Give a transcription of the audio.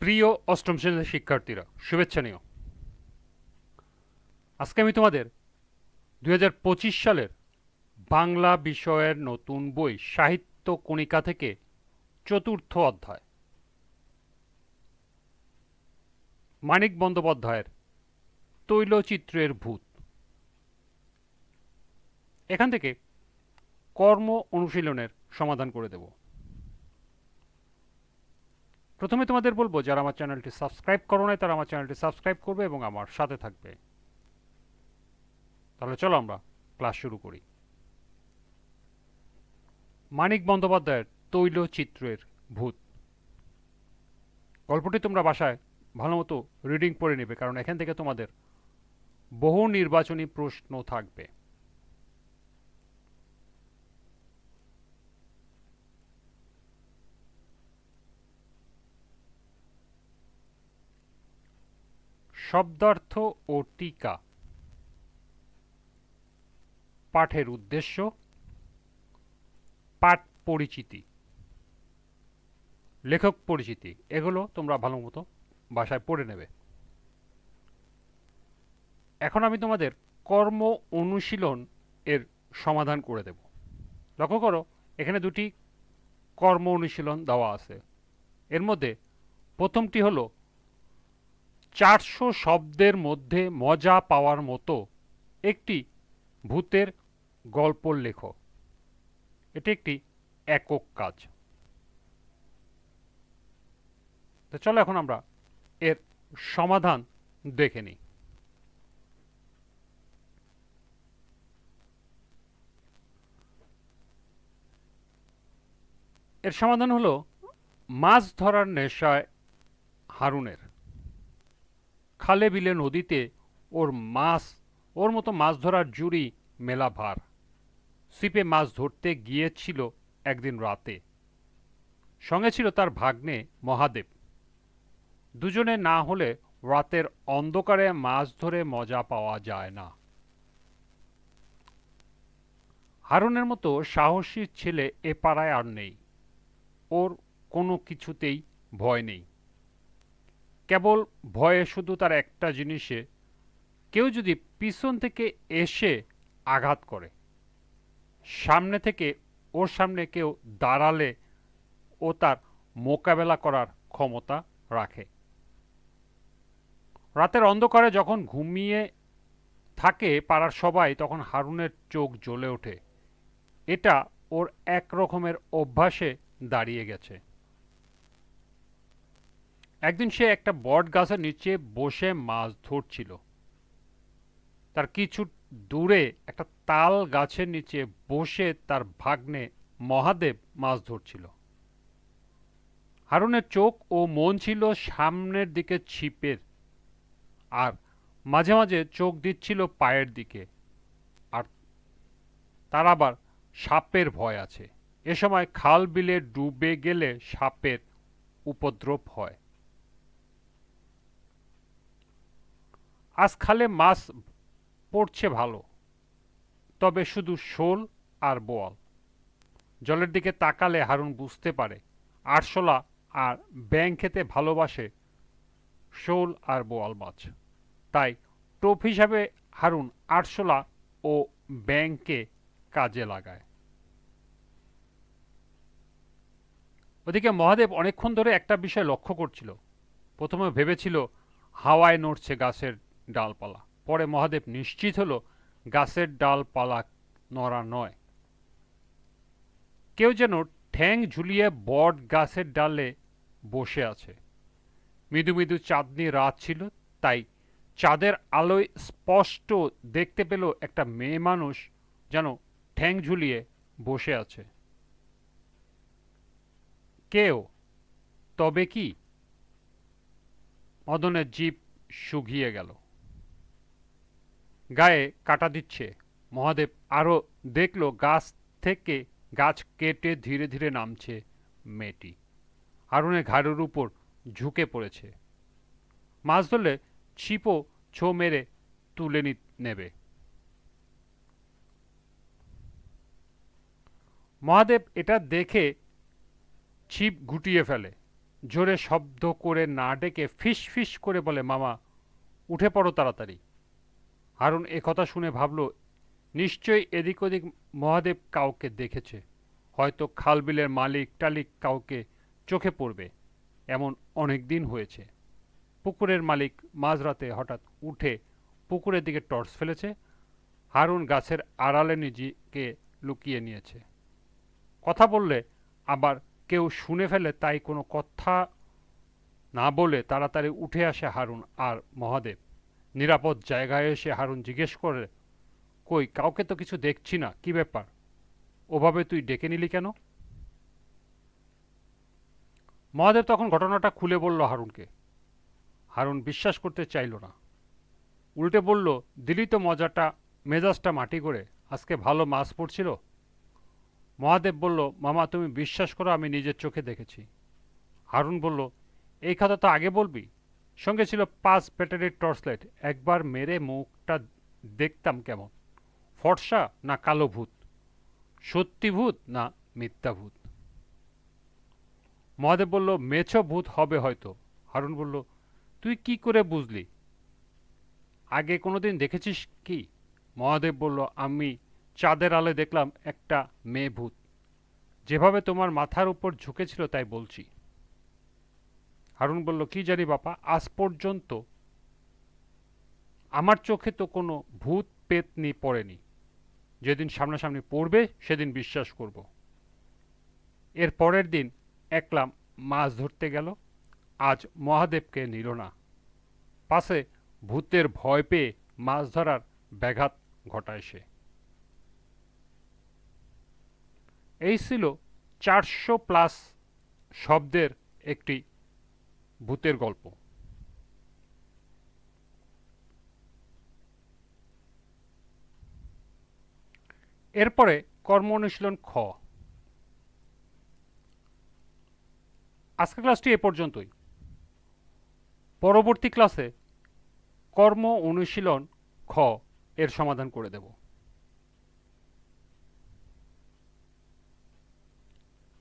প্রিয় অষ্টম শ্রেণির শিক্ষার্থীরা, শুভেচ্ছা নিও। আজকে আমি তোমাদের দু হাজার পঁচিশ সালের বাংলা বিষয়ের নতুন বই সাহিত্য কণিকা থেকে চতুর্থ অধ্যায়, মানিক বন্দ্যোপাধ্যায়ের তৈলচিত্রের ভূত। এখান থেকে কর্ম অনুশীলনের সমাধান করে দেব। প্রথমে তোমাদের বলব, যারা আমার চ্যানেলটি সাবস্ক্রাইব করো নাই, তারা আমার চ্যানেলটি সাবস্ক্রাইব করবে এবং আমার সাথে থাকবে। তাহলে চলো আমরা ক্লাস শুরু করি। মানিক বন্দ্যোপাধ্যায়ের তৈলচিত্রের ভূত। গল্পটি তোমরা বাসায় ভালো মতো রিডিং পড়ে নেবে, কারণ এখান থেকে তোমাদের বহু নির্বাচনী প্রশ্ন থাকবে। শব্দার্থ ও টিকা। পাঠের উদ্দেশ্য, পাঠ পরিচিতি। লেখক পরিচিতি, এগুলো তোমরা ভালো মতো বাসায় পড়ে নেবে। এখন আমি তোমাদের কর্ম অনুশীলন এর সমাধান করে দেব। লক্ষ্য করো, এখানে দুটি কর্ম অনুশীলন দেওয়া আছে। এর মধ্যে প্রথমটি হলো চারশো শব্দের মধ্যে মজা পাওয়ার মতো একটি ভূতের গল্প লেখো এটি একটি একক কাজ। তো চলো এখন আমরা এর সমাধান দেখে নিই। এর সমাধান হলো মাছ ধরার নেশায় হারুনের। খালে বিলে নদীতে ওর মাছ, ওর মতো মাছ ধরার জুড়ি মেলা ভার সিপে মাছ ধরতে গিয়েছিল একদিন রাতে। সঙ্গে ছিল তার ভাগ্নে মহাদেব। দুজনে না হলে রাতের অন্ধকারে মাছ ধরে মজা পাওয়া যায় না। হারুনের মতো সাহসী ছেলে এ পাড়ায় আর নেই। ওর কোনো কিছুতেই ভয় নেই। কেবল ভয়ে শুধু তার একটা জিনিসে, কেউ যদি পিছন থেকে এসে আঘাত করে, সামনে থেকে ওর সামনে কেউ দাঁড়ালে ও তার মোকাবেলা করার ক্ষমতা রাখে। রাতের অন্ধকারে যখন ঘুমিয়ে থাকে পাড়ার সবাই, তখন হারুনের চোখ জ্বলে ওঠে। এটা ওর এক রকমের অভ্যাসে দাঁড়িয়ে গেছে। একদিন সে একটা বট গাছের নিচে বসে মাছ ধরছিল। তার কিছু দূরে একটা তাল গাছের নিচে বসে তার ভাগ্নে মহাদেব মাছ ধরছিল। হারুনের চোখ ও মন ছিল সামনের দিকে ছিপের আর মাঝে মাঝে চোখ দিচ্ছিল পায়ের দিকে। আর তার আবার সাপের ভয় আছে। এ সময় খাল বিলে ডুবে গেলে সাপের উপদ্রব হয়। আজ খালে মাছ পড়ছে ভালো, তবে শুধু শোল আর বোয়াল। জলের দিকে তাকালে হারুন বুঝতে পারে, আরশোলা আর ব্যাং খেতে ভালোবাসে শোল আর বোয়াল মাছ। তাই টোপ হিসাবে হারুন আরশোলা ও ব্যাংকে কাজে লাগায়। ওদিকে মহাদেব অনেকক্ষণ ধরে একটা বিষয় লক্ষ্য করছিল। প্রথমে ভেবেছিল হাওয়ায় নড়ছে গাছের ডালপালা। পরে মহাদেব নিশ্চিত হলো, গাছের ডালপালা নড়া নয়। কেউ যেন ঠ্যাং ঝুলিয়ে বট গাছের ডালে বসে আছে। মৃদু মৃদু চাঁদনি রাত ছিল, তাই চাঁদের আলোয় স্পষ্ট দেখতে পেল একটা মেয়ে মানুষ যেন ঠ্যাং ঝুলিয়ে বসে আছে। কেউ? তবে কি? মদনের জীব শুকিয়ে গেল। গায়ে কাটা দিচ্ছে। মহাদেব আরও দেখল গাছ থেকে গাছ কেটে ধীরে ধীরে নামছে মেয়েটি। হারুনের ঘাড়ের উপর ঝুঁকে পড়েছে। মাছ ধরলে ছিপও ছো মেরে তুলে নেবে। মহাদেব এটা দেখে ছিপ গুটিয়ে ফেলে। জোরে শব্দ করে না ডেকে ফিস ফিস করে বলে, মামা, উঠে পড়ো তাড়াতাড়ি। হারুন কথা শুনে ভাবল, নিশ্চয়ই এদিক ওদিক মহাদেব কাউকে দেখেছে। হয়তো খালবিলের মালিক টালিক কাউকে চোখে পড়বে। এমন অনেক দিন হয়েছে। পুকুরের মালিক মাঝরাতে হঠাৎ উঠে পুকুরের দিকে টর্চ ফেলেছে। হারুন গাছের আড়ালে নিজেকে লুকিয়ে নিয়েছে। কথা বললে আবার কেউ শুনে ফেলে তাই কোনো কথা না বলে তাড়াতাড়ি উঠে আসে হারুন আর মহাদেব। নিরাপদ জায়গায় এসে হারুন জিজ্ঞেস করে কই, কাউকে তো কিছু দেখছি না, কি ব্যাপার? ওভাবে তুই ডেকে নিলি কেন? মহাদেব তখন ঘটনাটা খুলে বলল হারুনকে। হারুন বিশ্বাস করতে চাইল না। উল্টে বলল, দিলি তো মজাটা, মেজাজটা মাটি করে, আজকে ভালো মাছ পড়ছিল? মহাদেব বলল, মামা, তুমি বিশ্বাস করো, আমি নিজের চোখে দেখেছি। হারুন বলল, এই কথা তো আগে বলবি? সঙ্গে ছিল পাঁচ ব্যাটারির টর্চ লাইট একবার মেরে মুখটা দেখতাম কেমন? ফর্সা না কালো ভূত? সত্যি ভূত না মিথ্যা ভূত? মহাদেব বলল, মেছো ভূত হবে হয়তো। হারুন বলল, তুই কি করে বুঝলি? আগে কোনোদিন দেখেছিস কি? মহাদেব বলল, আমি চাঁদের আলে দেখলাম একটা মেয়ে ভূত। যেভাবে তোমার মাথার উপর ঝুঁকেছিল তাই বলছি। হারুন বলল, কি জানি বাপা, আজ পর্যন্ত আমার চোখে তো কোনো ভূত পেতনি পড়েনি। যেদিন সামনাসামনি পড়বে, সেদিন বিশ্বাস করব। এর পরের দিন একলাম মাছ ধরতে গেল, আজ মহাদেবকে নিল না। পাশে ভূতের ভয় পেয়ে মাছ ধরার ব্যাঘাত ঘটায় সে। এই ছিল চারশো প্লাস শব্দের একটি ভূতের গল্প। এরপরে কর্ম অনুশীলন খ। আজকের ক্লাসটি এ পর্যন্তই। পরবর্তী ক্লাসে কর্ম অনুশীলন খ এর সমাধান করে দেব।